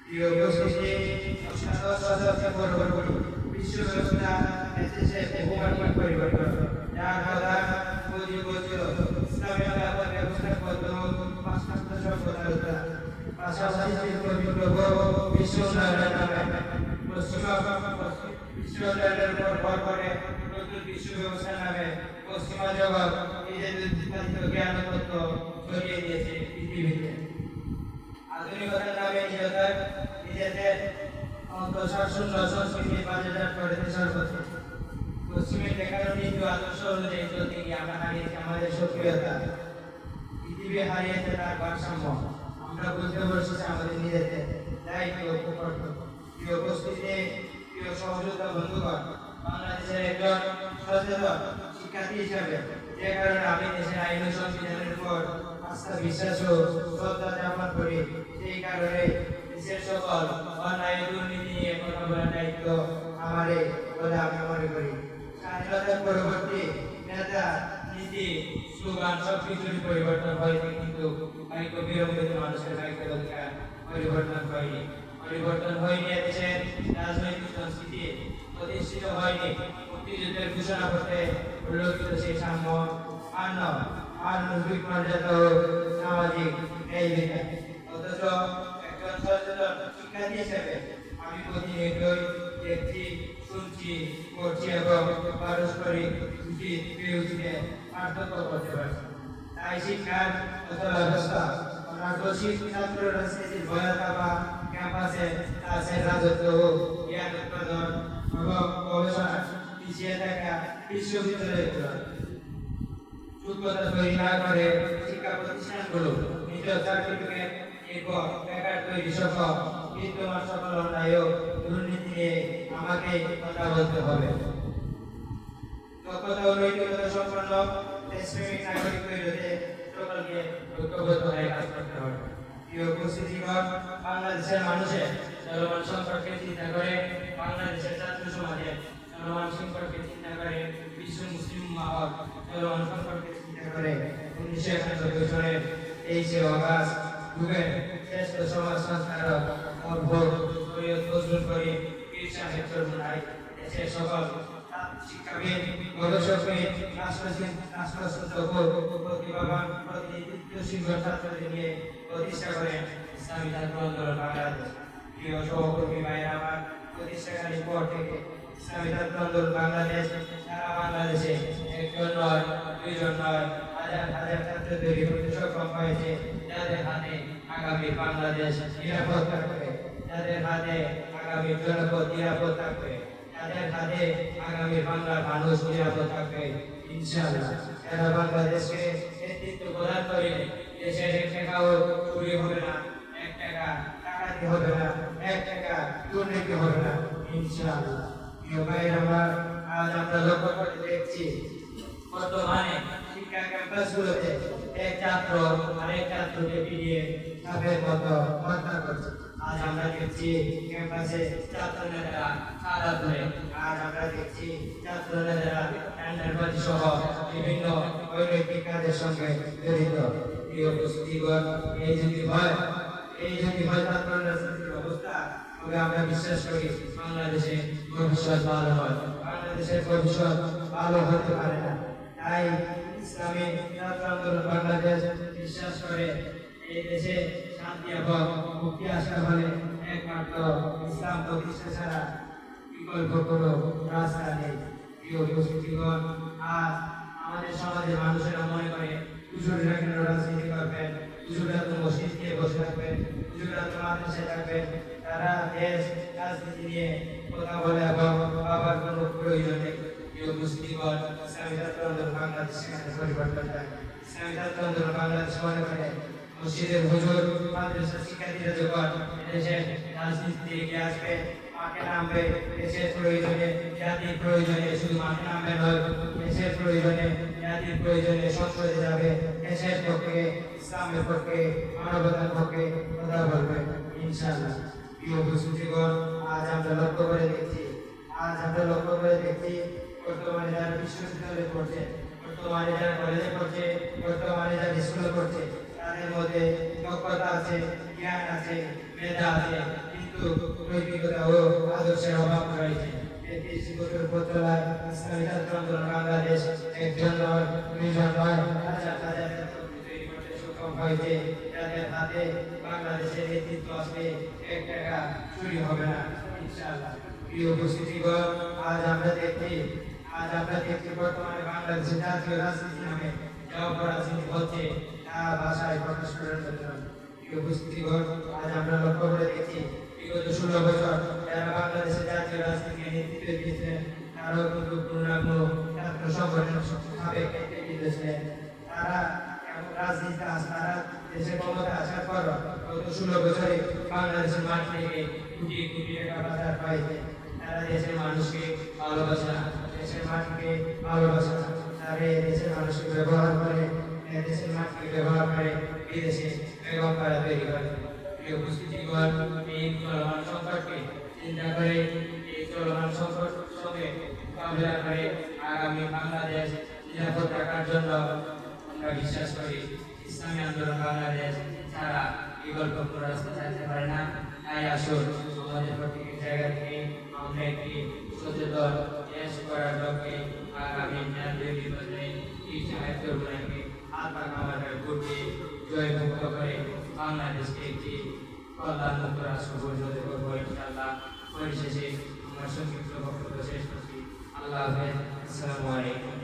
প্রিয় উপস্থিতি সশস্ত্র পরবর্তী বিশ্ব ব্যবস্থা এসেছে বহুমাত্রিক পরিবর্তন যার প্রধান পুঁজি বলছিল ইসলামের ব্যাপার ব্যবস্থা কত পাশ্চাত্য উত্থান পাশাপাশি শিল্প বিপ্লব বিশ্ব উন্নয়নের নামে পশ্চিমা বিশ্ব উন্নয়নের উপর ভর করে নতুন বিশ্ব জ্ঞান ছড়িয়ে দিয়েছে পৃথিবীতে আধুনিকতার নামে নিজেদের নিজেদের অন্তঃশাসন সংস্কৃতি বাজারজাত করেছে সর্বত্র পশ্চিমের দেখানো নীতি আদর্শ অনুযায়ী চলতে গিয়ে আমরা হারিয়েছি তার ভারসাম্য। আমরা বুঝতে বসেছি আমাদের নিজেদের দায়িত্ব কর্তব্য। প্রিয় উপস্থিতি, প্রিয় সহযোগিতা বন্ধুগণ, বাংলাদেশের একজন সচেতন শিক্ষার্থী হিসাবে কারণে আমি দেশের আইন সংবিধানের উপর বিশ্বাস ও শ্রদ্ধা জ্ঞাপন করি, সেই কারণে দেশের সকল অন্যায় দুর্নীতি কথা দায়িত্ব আমারই বলে। আমি করি স্বাধীনতার পরবর্তী নেতা নীতি স্লোগান সব কিছুরই পরিবর্তন হয়েছে কিন্তু ভাগ্য বিলম্বিত মানুষের অধিকার পরিবর্তন হয়নি। পরিবর্তন হয়নি দেশের রাজনৈতিক সংস্কৃতি প্রতিষ্ঠিত হয়নি। মুক্তিযুদ্ধের ঘোষণা করতে উল্লেখিত সেই সাম্য আন্ন মানবিক মর্যাদা সামাজিক বিচার অথচ আমি প্রতিনিয়তই দেখছি, শুনছি করছি এবং পারস্পরিক উচিত বিরোধীতে পার্থক্য করতে পারছি। তাই শিক্ষার ব্যবস্থা জ্ঞান উৎপাদন এবং গবেষণা পিছিয়ে থাকা করে শিক্ষা প্রতিষ্ঠানগুলো নিজ সার্টিফিকেট এরপর বেকার তৈরি সহ বাংলাদেশের মানুষের চলমান সম্পর্কে চিন্তা করে বাংলাদেশের ছাত্র সমাজের চলমান সম্পর্কে চিন্তা করে বিশ্ব মুসলিম মহল চলমান সম্পর্কে চিন্তা করে উনিশশো একানব্বই সনের তেইশে অগাস্ট যুগের শ্রেষ্ঠ সমাজ সংস্কারক অদ্ভুত সৈয়দ ফজলুল করিম পীর সাহেব চরমুনাই দেশের সকল শিক্ষাবিদ গবেষকবিদ ও প্রতিভাবান প্রতিনিধিত্বশীল ছাত্রদের নিয়ে প্রতিষ্ঠা করেন ইসলামী ছাত্র আন্দোলন বাংলাদেশ। প্রিয় সহকর্মী ভাইয়েরা, আমার প্রতিষ্ঠাকালীন পর থেকে ইসলামী ছাত্র আন্দোলন বাংলাদেশ সারা বাংলাদেশে একজন নয়, দুইজন নয়, হাজার হাজার ছাত্র তৈরি করতে সক্ষম হয়েছে। যাদের হাতে আগামী বাংলাদেশ নিরাপদ থাকবে। যাদের হাতে আগামী জনপদ নিরাপদ থাকবে। যাদের হাতে আগামী বাংলার মানুষ নিরাপদ থাকবে। ইনশাআল্লাহ। এরা বাংলাদেশকে নেতৃত্ব প্রদান করে, দেশের এক টাকাও চুরি হবে না, এক টাকা টাকাতি হবে না, এক টাকা দুর্নীতি হবে না, ইনশাআল্লাহ। প্রিয় ভাইয়ের আমার, আজ আমরা লক্ষ্য করে দেখছি, বর্তমানে শিক্ষা আমরা দেখছি ক্যাম্পাসে ছাত্র নেতারা আমরা দেখছি ছাত্র বিভিন্ন অনৈতিক সঙ্গে প্রিয় এই যদি হয়, এই যদি হয় ছাত্র তবে আমরা বিশ্বাস করি বাংলাদেশে ভবিষ্যৎ ভালো হয়। বাংলাদেশের ভবিষ্যৎ ভালো হতে পারে না। তাই ইসলামী আন্দোলন বাংলাদেশ বিশ্বাস করে। এই দেশে শান্তি এবং মুক্তি আসতে হলে একমাত্র ইসলাম প্রতিষ্ঠা ছাড়া বিকল্প কোনো রাস্তা নেই। প্রিয় উপস্থিতিগণ, আজ আমাদের সমাজের মানুষেরা মনে করে, হুজুররা কেন রাজনীতি করবেন, হুজুররা তো মসজিদ দিয়ে বসে থাকবেন, হুজুররা তো মাদ্রাসায় থাকবেন, তারা দেশ, রাজনীতি নিয়ে কথা বলে এবং বাবার কোনো প্রয়োজন নেই। ইসলামী ছাত্র আন্দোলন বাংলাদেশ পরিবর্তন ছাত্র আন্দোলন বাংলাদেশ মনে করে, মসজিদের হুজুর মাদ্রাসা শিক্ষার্থীরা যখন দেশের রাজনীতিতে এগিয়ে আসবে, মাঠে নামবে, দেশের প্রয়োজনে, জাতির প্রয়োজনে, শুধু মাঠে নামবে নয়, দেশের প্রয়োজনে, জাতির প্রয়োজনে সংসদে যাবে, দেশের পক্ষে, ইসলামের পক্ষে, মানবতার পক্ষে কথা বলবে, ইনশাআল্লাহ। প্রিয় উপস্থিতিগণ, আজ আমরা লক্ষ্য করে দেখছি, আজ আমরা লক্ষ্য করে দেখছি বর্তমানে যারা বিশ্ববিদ্যালয়ে পড়ছে বর্তমানে যারা কলেজে পড়ছে বর্তমানে যারা স্কুলে পড়ছে তাদের মধ্যে দক্ষতা আছে জ্ঞান আছে মেধা আছে কিন্তু নৈতিকতা ও আদর্শের অভাব রয়েছে এই তিরিশ বছর পর ইসলামী ছাত্র আন্দোলন বাংলাদেশ একজন নয় দুইজন নয় হাজার হাজার সক্ষম হয়েছে যাদের হাতে বাংলাদেশের নেতৃত্ব আসবে এক টাকা চুরি হবে না ইনশাআল্লাহ প্রিয় উপস্থিতিগণ আজ আমরা দেখছি আজ আমরা দেখছি বর্তমানে বাংলাদেশের জাতীয় রাজনীতি নামে যা অপরাজনীতি হচ্ছে, তা ভাষায় প্রকাশ করার জন্য। উপস্থিতিগণ আজ আমরা লক্ষ্য করে দেখছি, বিগত ষোলো বছর যারা বাংলাদেশের জাতীয় রাজনীতিকে নেতৃত্ব দিয়েছিলেন, তারাও কিন্তু পূর্ণাঙ্গ ছাত্র সংগঠন সাবেক নেতৃত্ব তারা এমন রাজনীতি আজ তারা দেশের ক্ষমতা আসার পর গত ষোলো বছরে বাংলাদেশের মাঠ থেকে কোটি কোটি টাকা বাজার পাইছে। তারা দেশের মানুষকে ভালোবাসে না। দেশের মাটিকে ভালোবাসে, তারা এই দেশের মানুষকে ব্যবহার করে এই দেশের মাটিকে ব্যবহার করে বিদেশে বেগম পাড়া তৈরি করে প্রিয় উপস্থিতিগণ, এই চলমান সংকটকে চিন্তা করে, এই চলমান সংকট সঙ্গে মোকাবিলা করে আগামী বাংলাদেশ নিরাপদ রাখার জন্য আমরা সচেতন গুণাকে আত্মা কামানের করতে জয় মুক্ত করে বাংলাদেশকে একটি কল্যাণ রাষ্ট্র পরিষদ করব ইনশাআল্লাহ। পরিশেষে আমার সংক্ষিপ্ত বক্তব্য শেষ করছি। আল্লাহ আসসালামু আলাইকুম।